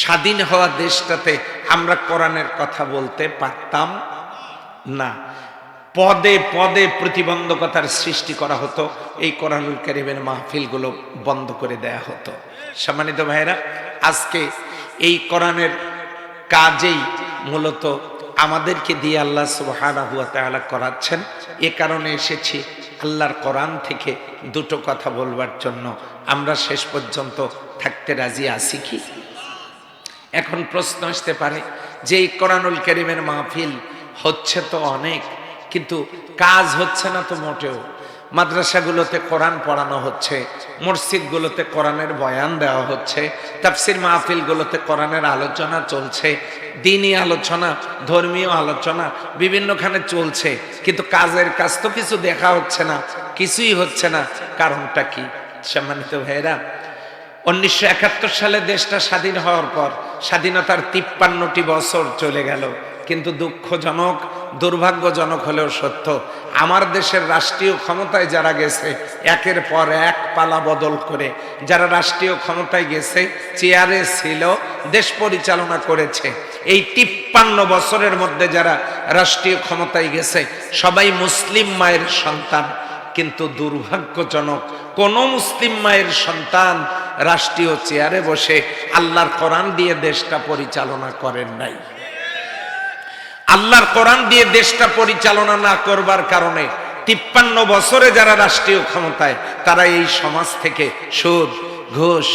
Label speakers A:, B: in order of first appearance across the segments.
A: স্বাধীন হওয়া দেশটাতে আমরা কোরআনের কথা বলতে পারতাম না। পদে পদে প্রতিবন্ধকতার সৃষ্টি করা হতো, এই কোরআনুল করিমের মাহফিলগুলো বন্ধ করে দেয়া হতো। সম্মানিত ভাইরা আজকে এই কোরআনের কাজেই মূলত আমাদেরকে দিয়ে আল্লাহ সুবহানাহু হুয়া করাচ্ছেন। এ কারণে এসেছি আল্লাহর কোরআন থেকে দুটো কথা বলবার জন্য। আমরা শেষ পর্যন্ত থাকতে রাজি আছি কি? এখন প্রশ্ন আসতে পারে যে এই কোরআনুল করিমের মাহফিল হচ্ছে তো অনেক, কিন্তু কাজ হচ্ছে না তো মোটেও। মাদ্রাসাগুলোতে কোরআন পড়ানো হচ্ছে, মসজিদগুলোতে কোরআনের বয়ান দেওয়া হচ্ছে, তাফসির মাহফিলগুলোতে কোরআনের আলোচনা চলছে, দিনই আলোচনা, ধর্মীয় আলোচনা বিভিন্নখানে চলছে, কিন্তু কাজের কাজ তো কিছু দেখা হচ্ছে না, কিছুই হচ্ছে না, কারণটা কি? সম্মানিত ভাইয়েরা উনিশশো একাত্তর সালে দেশটা স্বাধীন হওয়ার পর স্বাধীনতার তিপ্পান্নটি বছর চলে গেল। কিন্তু দুঃখজনক, দুর্ভাগ্যজনক হলেও সত্য, আমার দেশের রাষ্ট্রীয় ক্ষমতায় যারা গেছে, একের পর এক পালা বদল করে, যারা রাষ্ট্রীয় ক্ষমতায় গেছে, চেয়ারে ছিল, দেশ পরিচালনা করেছে। এই তিপ্পান্ন বছরের মধ্যে যারা রাষ্ট্রীয় ক্ষমতায় গেছে, সবাই মুসলিম মায়ের সন্তান। কিন্তু দুর্ভাগ্যজনক, কোন মুসলিম মায়ের সন্তান রাষ্ট্রীয় চেয়ারে বসে আল্লাহর কোরআন দিয়ে দেশটা পরিচালনা করেন নাই। আল্লাহর কোরআন দিয়ে দেশটা পরিচালনা না করবার কারণে তিপ্পান্ন বছরে যারা রাষ্ট্রীয় ক্ষমতায়, তারা এই সমাজ থেকে সুদ, ঘুষ,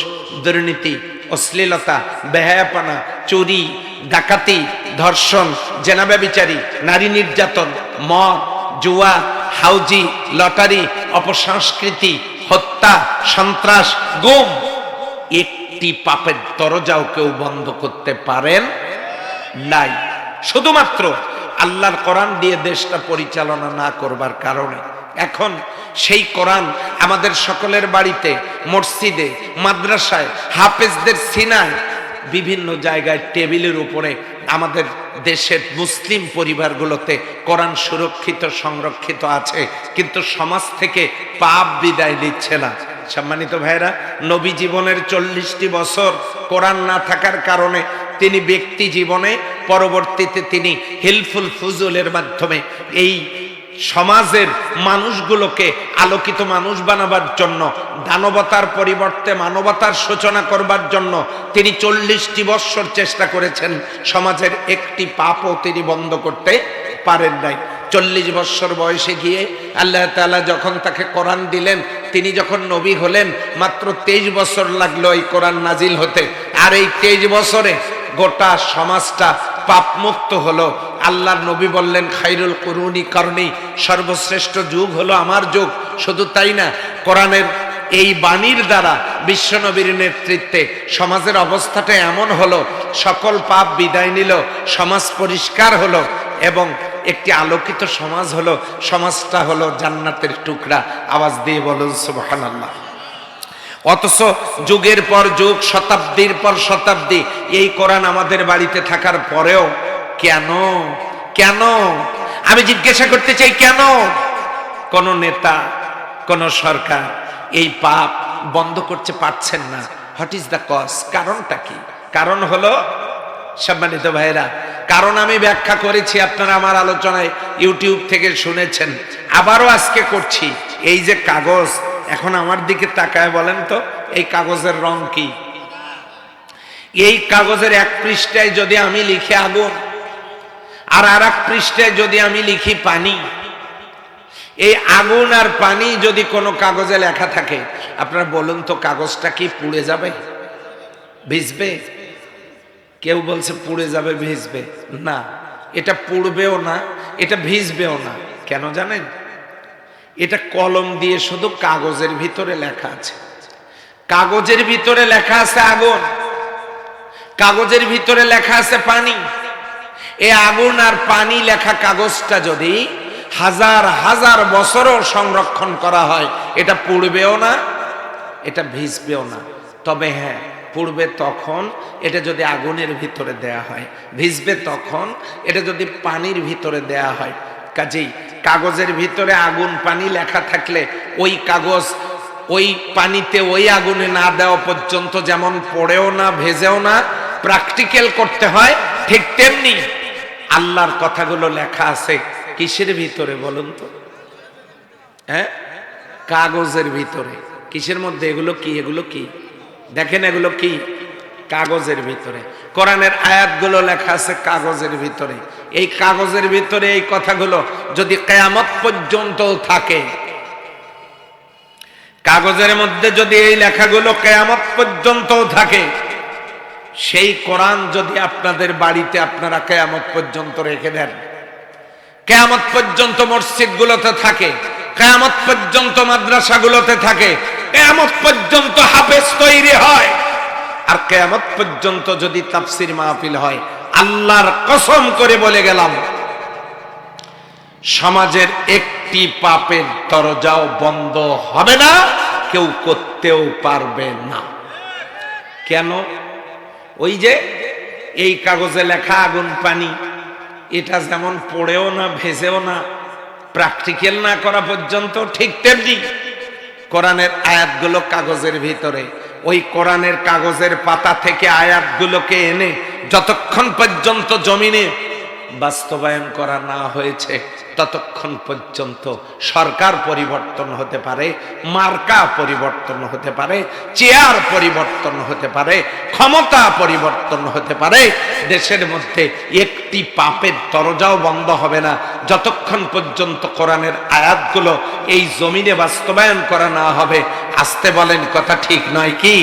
A: দুর্নীতি, অশ্লীলতা, বেহায়াপনা, চুরি, ডাকাতি, ধর্ষণ জেনাব্যবিচারী নারী নির্যাতন, মদ, জুয়া, হাউজি, লটারি, অপসংস্কৃতি, হত্যা, সন্ত্রাস, গুম একটি পাপের দরজাও কেউ বন্ধ করতে পারেন নাই। শুধুমাত্র আল্লাহর কোরআন দিয়ে দেশটা পরিচালনা না করবার কারণে। এখন সেই কোরআন আমাদের সকলের বাড়িতে, মসজিদে, মাদ্রাসায়, হাফেজদের সিনায়, বিভিন্ন জায়গায় টেবিলের উপরে আমাদের দেশের মুসলিম পরিবারগুলোতে কোরআন সুরক্ষিত, সংরক্ষিত আছে। কিন্তু সমাজ থেকে পাপ বিদায় দিচ্ছে না। সম্মানিত ভাইরা নবী জীবনের চল্লিশটি বছর কোরআন না থাকার কারণে তিনি ব্যক্তি জীবনে পরবর্তীতে তিনি হিলফুল ফুজুলের মাধ্যমে এই সমাজের মানুষগুলোকে আলোকিত মানুষ বানাবার জন্য, দানবতার পরিবর্তে মানবতার সূচনা করবার জন্য তিনি চল্লিশটি বৎসর চেষ্টা করেছেন সমাজের একটি পাপও তিনি বন্ধ করতে পারেন নাই। চল্লিশ বৎসর বয়সে গিয়ে আল্লাহ তালা যখন তাকে কোরআন দিলেন, তিনি যখন নবী হলেন, মাত্র তেইশ বছর লাগল এই কোরআন নাজিল হতে। আর এই তেইশ বছরে গোটা সমাজটা পাপমুক্ত হলো। আল্লাহর নবী বললেন, খাইরুল করুনি কারণে, সর্বশ্রেষ্ঠ যুগ হলো আমার যুগ। শুধু তাই না, কোরআনের এই বাণীর দ্বারা বিশ্বনবীর নেতৃত্বে সমাজের অবস্থাটা এমন হলো, সকল পাপ বিদায় নিল, সমাজ পরিষ্কার হলো এবং একটি আলোকিত সমাজ হলো, সমাজটা হলো জান্নাতের টুকরা। আওয়াজ দিয়ে বলুন, সুবহানাল্লাহ। অথচ যুগের পর যুগ, শতাব্দীর পর শতাব্দী, এই কোরআন আমাদের বাড়িতে থাকার পরেও কেন কেন? আমি জিজ্ঞাসা করতে চাই, কেন? কোন নেতা, কোন সরকার এই পাপ বন্ধ করতে পারছেন না। হোয়াট ইজ দ্য কজ কারণটা কি? কারণ হলো, সম্মানিত ভাইরা কারণ আমি ব্যাখ্যা করেছি আপনারা আমার আলোচনায় ইউটিউব থেকে শুনেছেন। আবারও আজকে করছি। এই যে কাগজ, এখন আমার দিকে তাকায় বলেন তো, এই কাগজের রং কি? এই কাগজের এক পৃষ্ঠায় যদি আমি লিখি আগুন, আর আর এক পৃষ্ঠায় যদি আমি লিখি পানি, এই আগুন আর পানি যদি কোনো কাগজে লেখা থাকে, আপনারা বলুন তো কাগজটা কি পুড়ে যাবে, ভিজবে? কেউ বলছে পুড়ে যাবে, ভিজবে। না, এটা পুড়বেও না, এটা ভিজবেও না। কেন জানেন? এটা কলম দিয়ে শুধু কাগজের ভিতরে লেখা আছে। কাগজের ভিতরে লেখা আছে আগুন। কাগজের ভিতরে লেখা আছে পানি। এ আগুন আর পানি লেখা কাগজটা যদি হাজার হাজার বছরও সংরক্ষণ করা হয়, এটা পুড়বেও না, এটা ভিজবেও না। তবে হ্যাঁ পুড়বে তখন এটা যদি আগুনের ভিতরে দেয়া হয়, ভিজবে তখন এটা যদি পানির ভিতরে দেয়া হয়। কাজেই কাগজের ভিতরে আগুন পানি লেখা থাকলে ওই কাগজ ওই পানিতে ওই আগুনে না দেওয়া পর্যন্ত যেমন পড়েও না, ভেজেও না প্র্যাকটিক্যাল করতে হয়, ঠিক তেমনি আল্লাহর কথাগুলো লেখা আছে কিসের ভিতরে বলুন তো? হ্যাঁ? কাগজের ভিতরে। কিসের মধ্যে? এগুলো কি? এগুলো কি? দেখেন এগুলো কি? কাগজের ভিতরে। কোরআনের আয়াতগুলো লেখা আছে কাগজের ভিতরে। এই কাগজের ভিতরে এই কথাগুলো যদি কেয়ামত পর্যন্ত থাকে, কাগজের মধ্যে যদি এই লেখাগুলো কেয়ামত পর্যন্ত থাকে, সেই কোরআন যদি আপনাদের বাড়িতে আপনারা কেয়ামত পর্যন্ত রেখে দেন, কেয়ামত পর্যন্ত মসজিদগুলোতে থাকে, কেয়ামত পর্যন্ত মাদ্রাসাগুলোতে থাকে কেয়ামত পর্যন্ত হাফেজ তৈরি হয়। আর কেয়ামত পর্যন্ত যদি তাফসির মাহফিল হয়, আল্লাহর কসম করে বলে গেলাম, সমাজের একটি পাপের দরজাও বন্ধ হবে না, কেউ করতেও পারবে না। কেন? ওই যে এই কাগজে লেখা আগুন পানি, এটা যেমন পড়েও না, ভেজেও না প্র্যাকটিক্যাল না করা পর্যন্ত ঠিক তেমনি কোরআনের আয়াতগুলো কাগজের ভিতরে। ওই কোরআনের কাগজের পাতা থেকে আয়াতগুলোকে এনে যতক্ষণ পর্যন্ত জমিনে বাস্তবায়ন করা না হয়েছে, ততক্ষণ পর্যন্ত সরকার পরিবর্তন হতে পারে, মার্কা পরিবর্তন হতে পারে, চেয়ার পরিবর্তন হতে পারে, ক্ষমতা পরিবর্তন হতে পারে। দেশের মধ্যে একটি পাপের দরজাও বন্ধ হবে না। যতক্ষণ পর্যন্ত কোরআনের আয়াতগুলো এই জমিনে বাস্তবায়ন করা না হবে, আসতে বলেন কথা ঠিক নয় কি?